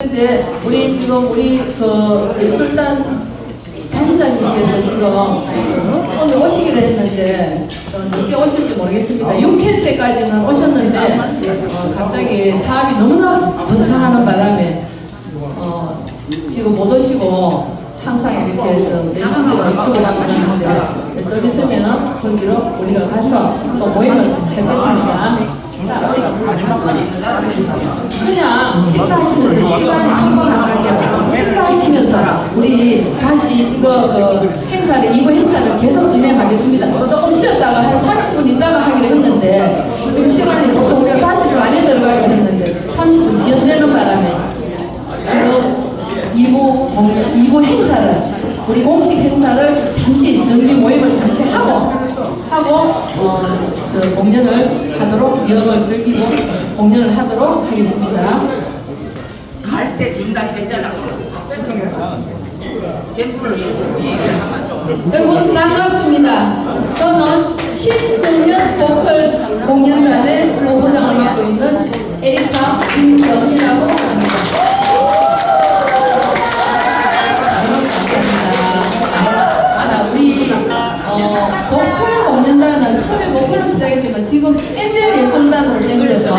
근데 우리 지금 우리 그 예술단 사임장님께서 지금 오늘 오시기로 했는데 어, 늦게 오실지 모르겠습니다. 6회째까지는 오셨는데 어, 갑자기 사업이 너무나 번창하는 바람에 어, 지금 못 오시고 항상 이렇게 저 메신저로 주고 받고 있는데 좀 있으면은 거기로 우리가 가서 또 모임을 할 것입니다. 그냥 식사하시면서 시간이 안 갈게요. 식사하시면서 우리 다시 이거 그 행사를 2부 행사를 계속 진행하겠습니다. 조금 쉬었다가 한 30분 있다가 하기로 했는데 지금 시간이 보통 우리가 5시 안에 들어가기로 했는데 30분 지연되는 바람에 지금 2부 공연, 2부 행사를 우리 공식 행사를 잠시 정기 모임을 잠시 하고 하고 어, 저 공연을 하도록 여행을 즐기고 공연을 하도록 하겠습니다. 갈 때 준다 했잖아. 샘플을 얘기하면 좀. 여러분 반갑습니다. 저는 신정년 보컬 공연단의 보부장을 맡고 있는 에리카 김정이라고 합니다. 아, 우리 어, 보컬 공연단은 처음에 보컬로 시작했지만 지금 엠델 예술단으로 된 데서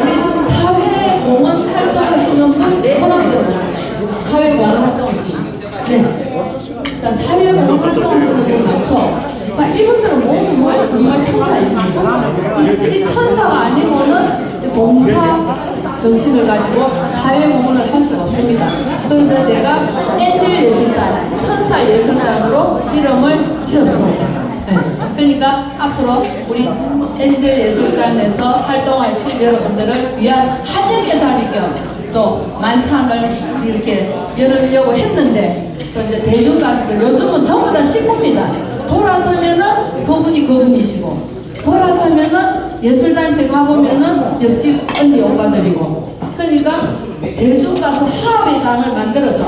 우리 사회공헌 활동하시는 분 손을 들어주세요. 사회공헌 활동하시는 분. 네. 자, 사회공헌 활동하시는 분 많죠? 자, 이분들은 모두 모두 정말 천사이십니다. 이, 이 천사가 아니고는 봉사 정신을 가지고 사회공헌을 할 수가 없습니다. 그래서 제가 엔젤 예술단, 천사 예술단으로 이름을 지었습니다. 네. 그러니까 앞으로 우리 엔젤 예술단에서 활동하실 여러분들을 위한 환영의 자리 겸 또 만찬을 이렇게 열으려고 했는데 또 이제 대중 가수들 요즘은 전부 다 식구입니다. 돌아서면은 그분이 그분이시고 돌아서면은 예술단체 가보면은 옆집 언니 오빠들이고 그러니까 대중 가수 화합의 장을 만들어서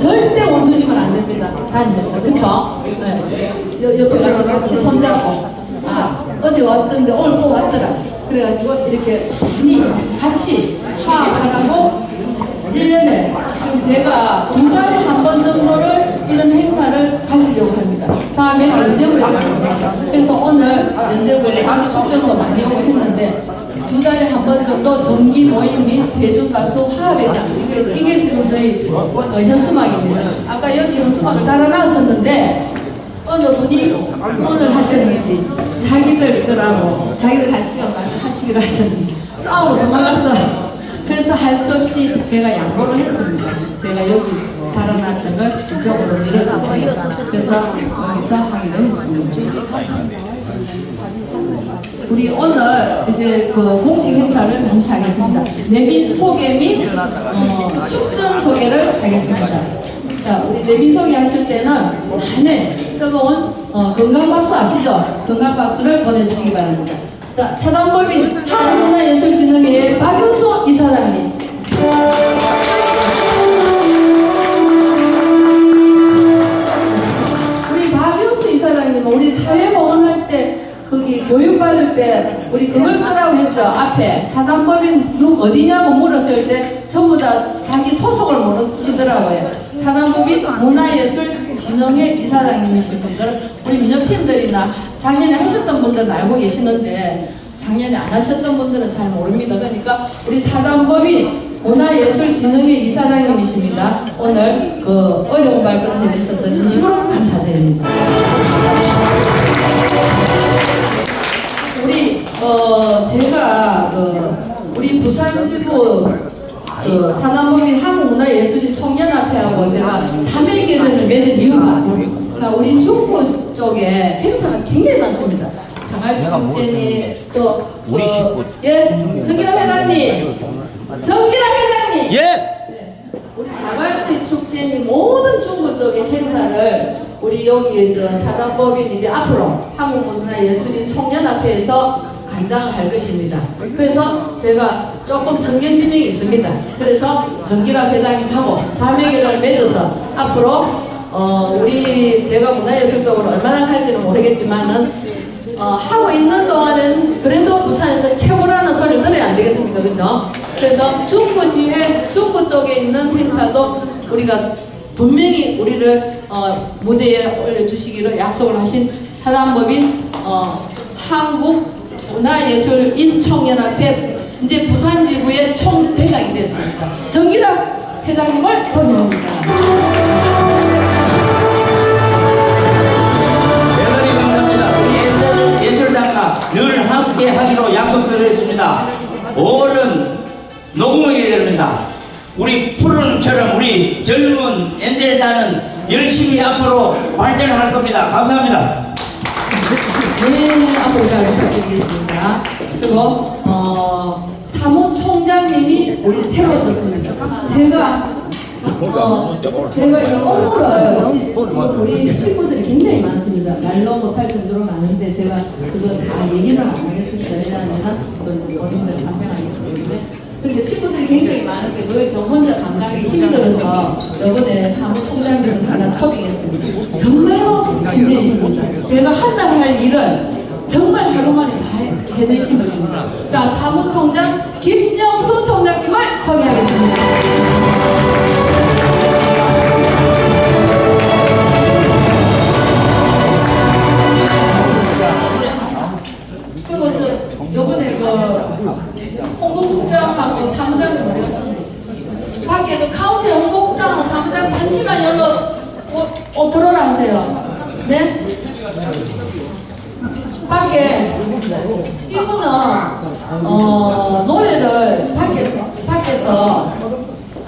절대 원수지면 안 됩니다. 다니면서 그쵸? 네. 여- 옆에 가서 같이 손잡고 아 어제 왔던데 오늘 또 왔더라. 그래가지고 이렇게 많이 같이 화합하라고 1년에 지금 제가 두 달에 한 번 정도를 이런 행사를 가지려고 합니다. 다음에 연제구에서 합니다. 그래서 오늘 연제구에서 축전도 많이 오고 했는데 두 달에 한 번 정도 정기 모임 및 대중가수 화합회장 이게, 이게 지금 저희 어, 현수막입니다. 아까 여기 현수막을 달아놨었는데 어느 분이 오늘 하셨는지 자기들 거라고 자기들 할 시간 많이 하시기로 하셨는데 싸우고 도망갔어요. 그래서 할 수 없이 제가 양보를 했습니다. 제가 여기 달아놨던 걸 이쪽으로 밀어주세요. 그래서 여기서 하기로 했습니다. 우리 오늘 이제 그 공식 행사를 잠시 하겠습니다. 내빈 소개 및 어, 축전 소개를 하겠습니다. 자, 우리 내빈 소개 하실 때는 안에 뜨거운 어, 건강 박수 아시죠? 건강 박수를 보내주시기 바랍니다. 자, 사단법인 한국문화예술진흥회 박윤수 이사장님. 우리 박윤수 이사장님, 우리 사회보험할 때 거기 교육받을 때 우리 그걸 쓰라고 했죠. 앞에 사단법인 누 어디냐고 물었을 때 전부 다 자기 소속을 모르시더라고요. 사단법인 문화예술진흥회 이사장님이신 분들, 우리 민영팀들이나 작년에 하셨던 분들은 알고 계시는데 작년에 안 하셨던 분들은 잘 모릅니다. 그러니까 우리 사단법인 문화예술진흥회 이사장님이십니다. 오늘 그 어려운 발표를 해주셔서 진심으로 감사드립니다. 우리 어 제가 그 우리 부산 지부 저 산업법인 한국문화예술인 총연합회하고 제가 결연을 맺은 이유가 자 우리 중구 쪽에 행사가 굉장히 많습니다. 자갈치 축제니 또 우리 그, 식구. 예 정기라 회장님 정기라 회장님 예! 네. 우리 자갈치 축제니 모든 중구 쪽의 행사를 우리 여기 저 사단법인 이제 앞으로 한국문화예술인 총연합회에서 관장을 할 것입니다. 그래서 제가 조금 성견지명이 있습니다. 그래서 정기라 회장님하고 자매결을 맺어서 앞으로 어 우리 제가 문화예술 쪽으로 얼마나 할지는 모르겠지만은 어 하고 있는 동안은 그래도 부산에서 최고라는 소리를 들어야 안 되겠습니까? 그죠? 그래서 중부 지회 중부 쪽에 있는 행사도 우리가 분명히 우리를 어, 무대에 올려주시기로 약속을 하신 사단법인 어, 한국문화예술인총연합회 이제 부산지구의 총대장이 됐습니다. 정기덕 회장님을 소개합니다. 늘 함께 하기로 약속드렸습니다. 5월은 녹음하게 됩니다. 우리 푸른처럼 우리 젊은 엔젤단은 열심히 앞으로 발전할 겁니다. 감사합니다. 네, 앞으로 잘 부탁드리겠습니다. 그리고 어, 사무총장님이 우리 새로 오셨습니다. 제가 어, 제가 이 우리, 지금 우리 식구들이 굉장히 많습니다. 말로 못할 정도로 많은데 제가 그거 다 얘기는 안 하겠습니다. 왜냐하면 또 이제 본인들 상명하기 때문에. 근데 식구들이 굉장히 많은데 그걸 저 혼자 감당하기 힘들어서 이번에 사무총장님을 하나 초빙했습니다. 정말로 힘드십니다. 제가 한달할 일을 정말 하루 만에 다 해- 해내시는 겁니다. 자, 사무총장 김영수 총장님을 소개하겠습니다. 홍보국장하고 사무장님 어디 가셨나요? 밖에 그 카운티 홍보국장하고 사무장 잠시만 열로 오, 오 들어라 하세요. 네? 밖에 이분은 어, 노래를 밖에 밖에서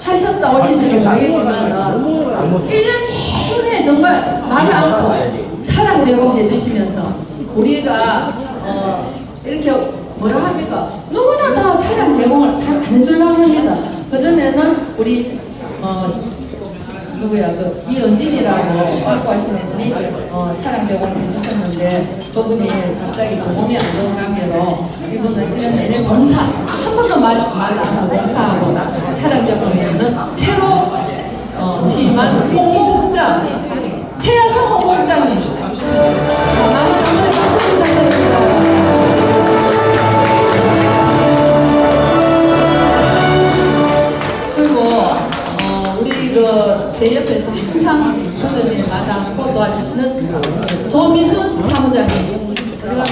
하셨다 오신지는 모르겠지만 1년 내내 정말 말 않고 차량 제공해 주시면서 우리가 어, 이렇게 뭐라 합니까? 누구나 다 차량 제공을 잘 안 해주려고 합니다. 그전에는 우리 어, 누구야 그 이은진이라고 갖고 하시는 분이 어, 차량 제공을 해주셨는데 그분이 갑자기 그 몸이 안 좋은 관계로 이분은 1년 내내 봉사 한 번도 말안 하고 봉사하고 차량 제공해주는 새로 어, 취임한 홍보국장 최하성 홍보국장님 자, 많은 분들 박수 부탁드립니다. 제 옆에서 항상 부처님 마다않고 도와주시는 조미순 사무장님 어디 갔나?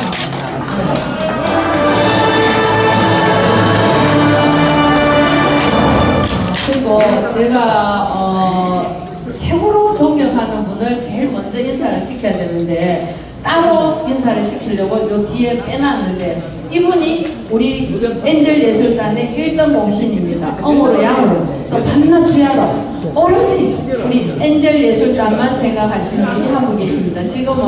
그리고 제가 어, 최고로 존경하는 분을 제일 먼저 인사를 시켜야 되는데 따로 인사를 시키려고 요 뒤에 빼놨는데 이분이 우리 엔젤 예술단의 1등 공신입니다. 어무로 양으로 또 밤낮 주야로 오로지 우리 엔젤 예술단만 생각하시는 분이 한 분 계십니다. 지금은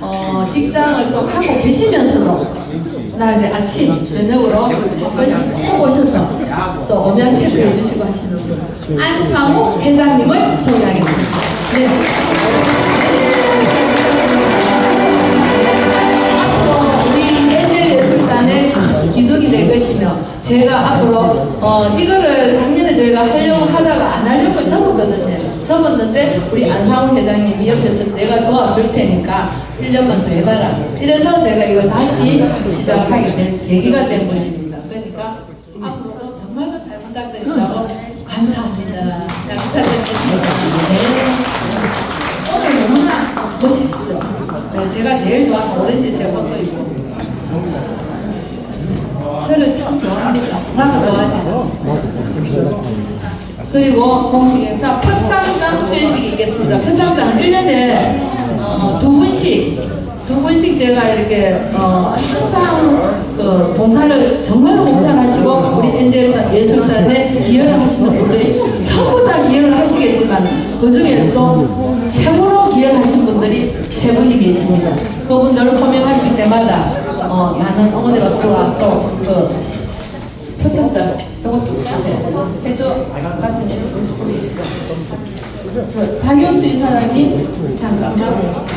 어, 직장을 또 하고 계시면서도 나 이제 아침 저녁으로 한 번씩 꼭 오셔서 또 엄양 체크해 주시고 하시는 분 안상우 회장님을 소개하겠습니다. 네. 기둥이 될 것이며 제가 앞으로 어, 이거를 작년에 저희가 하려고 하다가 안 하려고 접었거든요. 접었는데 우리 안상우 회장님이 옆에서 내가 도와줄 테니까 1년만 더 해봐라. 이래서 제가 이걸 다시 시작하게 된 계기가 된 분입니다. 그러니까 앞으로도 정말로 잘 부탁드린다고 감사합니다. 잘 부탁드립니다. 네. 오늘 너무나 멋있죠? 네, 제가 제일 좋아하는 오렌지색 옷도 입고 저를 참 좋아합니다. 나도 좋아하지. 그리고 공식 행사 표창장 수여식이 있겠습니다. 표창장은 1년에 어, 두 분씩 두 분씩 제가 이렇게 어, 항상 그 봉사를 정말로 봉사를 하시고 우리 엔젤 예술단에 기여를 하시는 분들이 전부 다 기여를 하시겠지만 그 중에 또 최고로 기여하신 분들이 세 분이 계십니다. 그분들을 호명하실 때마다 어, 많은 어머니 박수와 또그 표창장 이것도 주세요. 해줘 가수님 저 박영수 이사장님 잠깐만.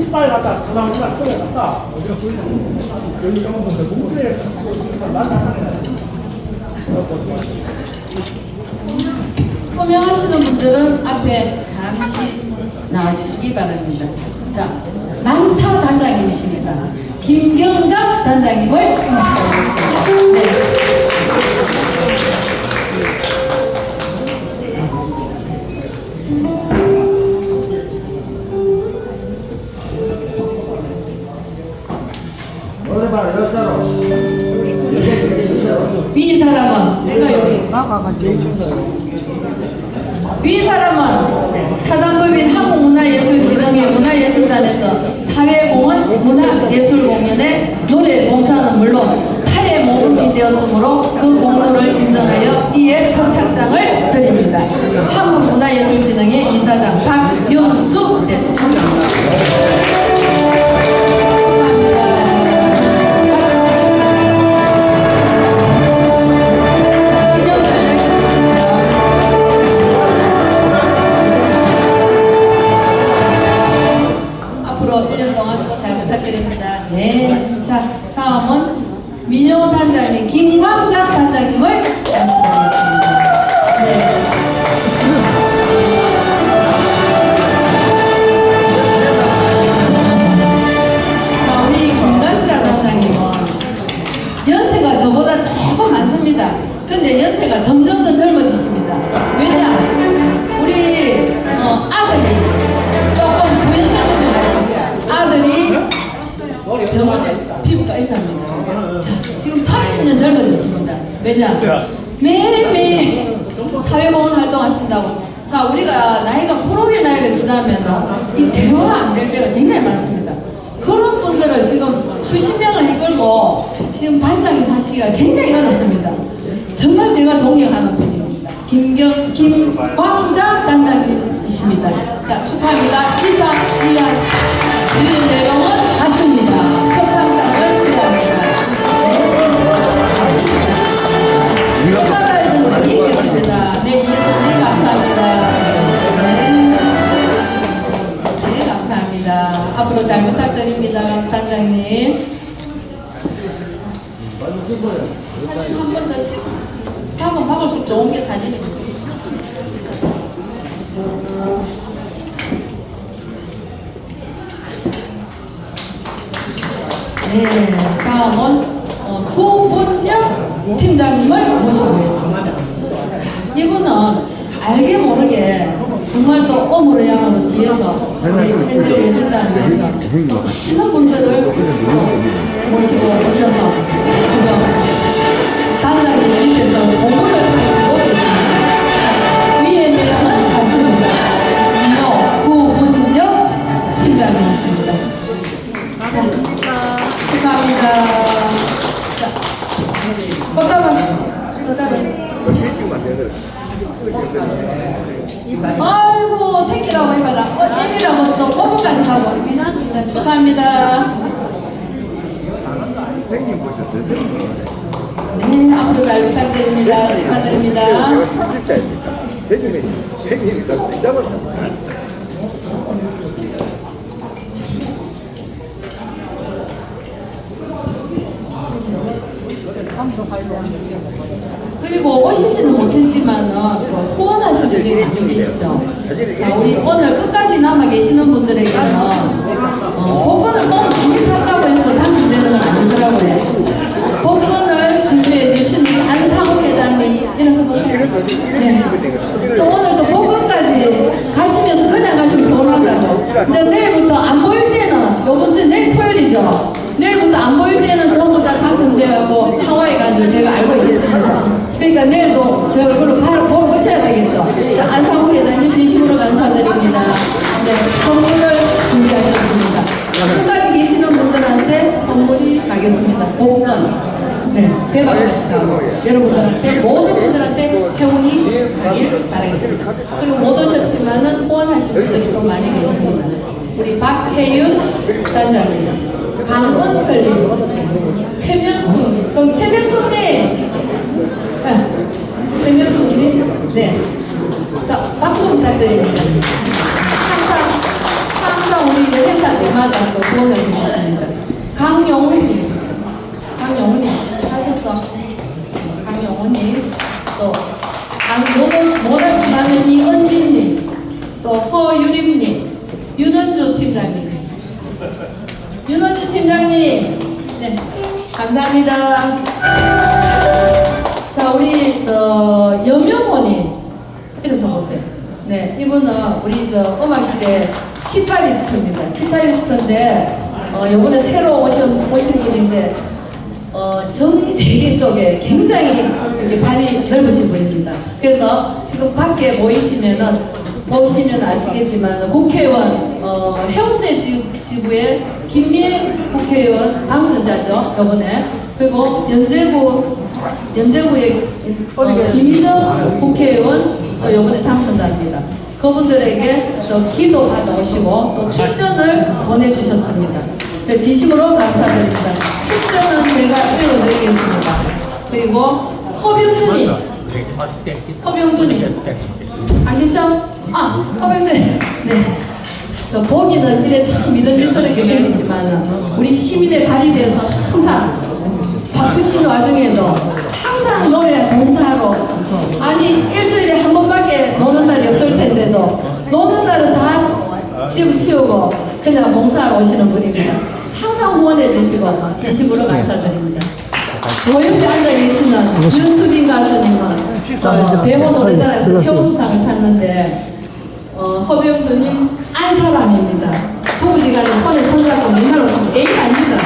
이빨 갖다 가방에다 끌어 갔다 어디가 보이냐 여기 한번 보세요 공주에 호명하시는 분들은 앞에 잠시 나와주시기 바랍니다. 자, 남타 단장님이십니다. 김경장 단장님을 모시겠습니다. 네. 위 사람은 내가 여기 위 사람은 사단법인 한국문화예술진흥회 문화예술단에서 사회공헌 문화예술공연의 노래 봉사는 물론 타의 모범이 되었으므로 그 공로를 인정하여 이에 표창장을 드립니다. 한국문화예술진흥회 이사장 네, 감사합니다. 동안 또 잘 부탁드립니다. 네. 자, 다음은 민요 단장님, 김광장 단장님을 모시겠습니다. 네. 자, 우리 김광장 단장님은 연세가 저보다 조금 많습니다. 근데 연세가 점점 더 젊어지십니다. 왜냐? 우리 어, 아들이 병원에 피부과 의사입니다. 자, 지금 30년 젊어졌습니다. 왜냐? 매일매일 사회공헌 활동하신다고. 자, 우리가 나이가 프로의 나이를 지나면 이 대화가 안될 때가 굉장히 많습니다. 그런 분들을 지금 수십 명을 이끌고 지금 반장님 하시기가 굉장히 어렵습니다. 정말 제가 존경하는 분입니다. 김경, 김광장 단장님이십니다. 자, 축하합니다. 이사, 이란, 이런 내용은 앞으로 잘 부탁드립니다, 강 단장님. 사진 한 번 더 찍. 방금 박을수 좋은 게 사진입니다. 네, 다음은 어, 구분혁 팀장님을 모셔보겠습니다. 이분은 알게 모르게 정말 또 양으로 뒤에서 우리 팬들 예술단을 위해서 많은 분들을 또 모시고 오셔서 지금 단장님 밑에서 그리고 오시지는 못했지만 그 후원하신 분들이 많이 계시죠? 자 우리 오늘 끝까지 남아 계시는 분들에게는 어, 복권을 꼭 많이 샀다고 해서 당첨되는 건 아니더라고요. 복권을 준비해 주신 우리 안상우 회장님 일어서 볼까요? 네. 또 오늘 또 복권까지 가시면서 그냥 가시면 서운하다고 근데 내일부터 안 보일 때는 요번 주 내일 토요일이죠 내일부터 안 보일 때는 전부 다 당첨되고 하와이 간 줄 제가 알고 있겠습니다. 그러니까 내일도 제 얼굴을 바로 보고 오셔야 되겠죠. 자 안상우 회장님 진심으로 감사드립니다. 네 선물을 준비하셨습니다. 끝까지 계시는 분들한테 선물이 가겠습니다. 복권. 네, 대박 하시라고 여러분들한테 모든 분들한테 행운이 가길 바라겠습니다. 그리고 못 오셨지만은 후원하신 분들이 또 많이 계십니다. 우리 박혜윤 단장님, 강원설님, 최명수님, 저기 최명수님, 네, 최명수님, 네, 자 박수 부탁드립니다. 항상 항상 우리 행사 때마다 또 해주십니다. 강영훈님. 강영훈님 하셨어. 강영훈님 또 강, 모든 모든 주말은 이은진님 또 허유림님 팀장님. 윤원주 팀장님. 네. 감사합니다. 자, 우리 저 여명원님. 이래서 보세요. 네, 이분은 우리 저 음악실의 기타리스트입니다. 기타리스트인데, 어, 요번에 새로 오신, 오신 분인데, 어, 정재계 쪽에 굉장히 이렇게 발이 넓으신 분입니다. 그래서 지금 밖에 보이시면은 보시면 아시겠지만 국회의원 어, 해운대 지, 지부 의 김미애 국회의원 당선자죠 이번에 그리고 연제구 연제구의 어, 김희정 국회의원 또 이번에 당선자입니다. 그분들에게 저 기도 받아오시고 또 축전을 보내주셨습니다. 그 진심으로 감사드립니다. 축전은 제가 읽어드리겠습니다. 그리고 허병준이 허병준이 안 계셔? 아, 허병준 네. 저 보기는 이래 참 믿음직스럽게 생겼지만 우리 시민의 달이 되어서 항상 바쁘신 와중에도 항상 노래 봉사하고 아니 일주일에 한 번밖에 노는 날이 없을 텐데도 노는 날은 다 지금 치우고 그냥 봉사하러 오시는 분입니다. 항상 후원해 주시고 진심으로 감사드립니다. 요 옆에 앉아 계시는 윤수빈 가수님은 어, 배우 노래자랑에서 최우수상을 탔는데 어, 허병두님 안 사람입니다. 부부지간에 손에 손 잡고 맨날 오시면 애인 아닙니다.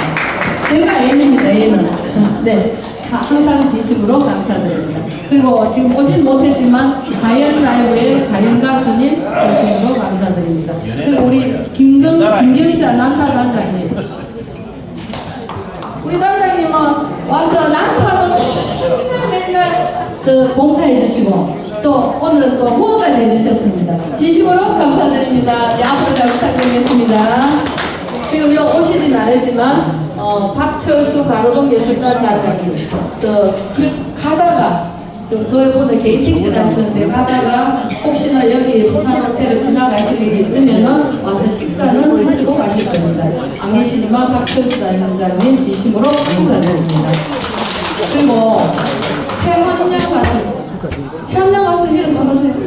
제가 애인입니다, 애인은. 네. 다 항상 진심으로 감사드립니다. 그리고 지금 오진 못했지만 가연 라이브의 가연 가수님 진심으로 감사드립니다. 그리고 우리 김경, 김경자 난타 단장님. 우리 단장님은 와서 난타도 맨날 맨날 저 봉사해 주시고 또 오늘은 또 후원까지 해주셨습니다. 진심으로 감사드립니다. 네, 앞으로 잘 부탁드리겠습니다. 그리고 요 오시진 않았지만 어, 박철수 가로동 예술단 단장님 저길 가다가 지금 그분은 개인 택시를 하시는데 가다가 혹시나 여기 부산 호텔을 지나가실 일이 있으면은 와서 식사는 하시고 가실 겁니다. 안 계시지만 박철수 단장님 진심으로 감사드립니다. 그리고 최환영 가수 최환영 가수 이래서 한번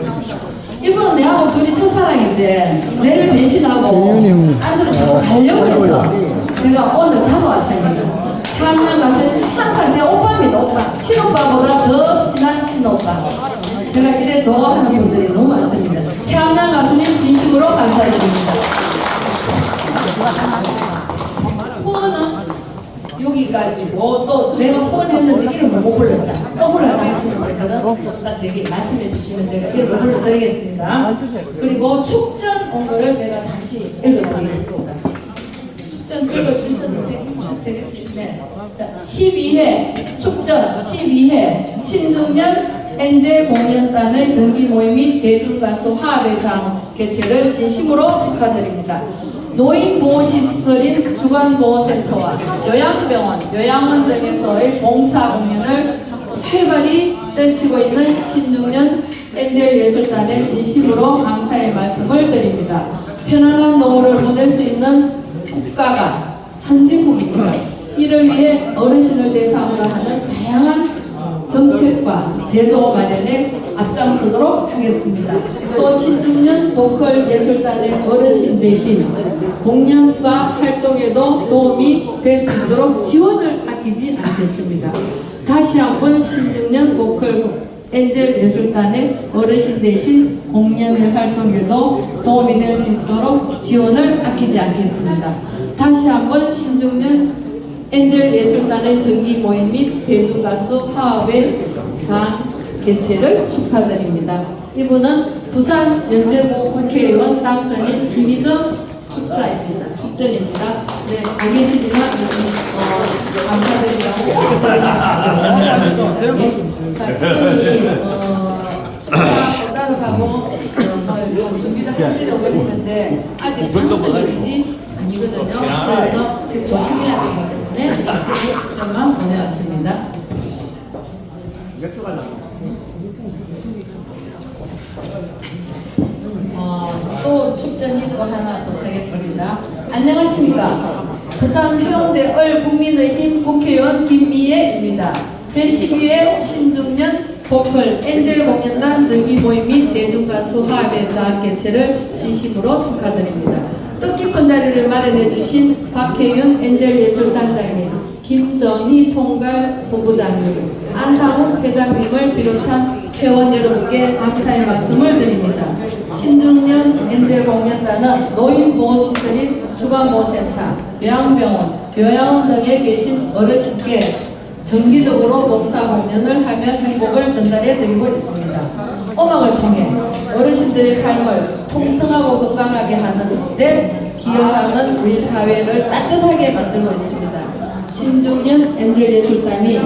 이분은 내하고 둘이 첫 사랑인데 내를 배신하고 안들을 자꾸 가려고 해서 제가 오늘 잡아왔습니다. 최환영 가수는 항상 제 오빠입니다 오빠 친오빠보다 더 친한 친오빠 제가 이래 좋아하는 분들이 너무 많습니다. 최환영 가수님 진심으로 감사드립니다. 후원은 여기까지고 또 내가 후원했는데 이름을 못 불렀다. 또 불렀다 하시는 분들은 조금 제게 말씀해 주시면 제가 이름을 불러드리겠습니다. 그리고 축전 온 거를 제가 잠시 읽어드리겠습니다. 축전 읽어주셨는데 축 되겠지? 네. 자, 12회 축전 12회 신중년 엔젤 공연단의 정기 모임 및 대중가수 화합회장 개최를 진심으로 축하드립니다. 노인보호시설인 주간보호센터와 요양병원, 요양원 등에서의 봉사 공연을 활발히 펼치고 있는 신중년 엔젤 예술단에 진심으로 감사의 말씀을 드립니다. 편안한 노후를 보낼 수 있는 국가가 선진국입니다. 이를 위해 어르신을 대상으로 하는 다양한 정책과 제도 마련에 앞장서도록 하겠습니다. 또 신중년 보컬 예술단의 어르신 대신 공연과 활동에도 도움이 될 수 있도록 지원을 아끼지 않겠습니다. 다시 한번 신중년 보컬 엔젤 예술단의 어르신 대신 공연의 활동에도 도움이 될 수 있도록 지원을 아끼지 않겠습니다. 다시 한번 신중년 엔젤 예술단의 정기 모임 및 대중가수 화합의 장 개최를 축하드립니다. 이분은 부산 연제구 국회의원 당선인 김희정 축사입니다. 축전입니다. 네, 안 계시지만 어, 감사드리라고 전해 주십시오. 자, 이분이 어, 어, 준비를 하시려고 했는데 아직 당선인이지 아니거든요. 그래서 지금 조심해야 되기 때문에 점만 보내왔습니다. 어, 또 축전이 또 하나. 안녕하십니까. 부산 해운대 얼 국민의힘 국회의원 김미애입니다. 제12회 신중년 보컬 엔젤 공연단 정기 모임 및 대중가수 화합의 자학 개최를 진심으로 축하드립니다. 뜻깊은 자리를 마련해 주신 박혜윤 엔젤 예술단장님, 김정희 총괄 본부장님, 안상욱 회장님을 비롯한 회원 여러분께 감사의 말씀을 드립니다. 신중년 엔젤 공연단은 노인보호시설인 주간보호센터, 요양병원, 요양원 등에 계신 어르신께 정기적으로 봉사 공연을 하며 행복을 전달해 드리고 있습니다. 음악을 통해 어르신들의 삶을 풍성하고 건강하게 하는 데 기여하는 우리 사회를 따뜻하게 만들고 있습니다. 신중년 엔젤 예술단이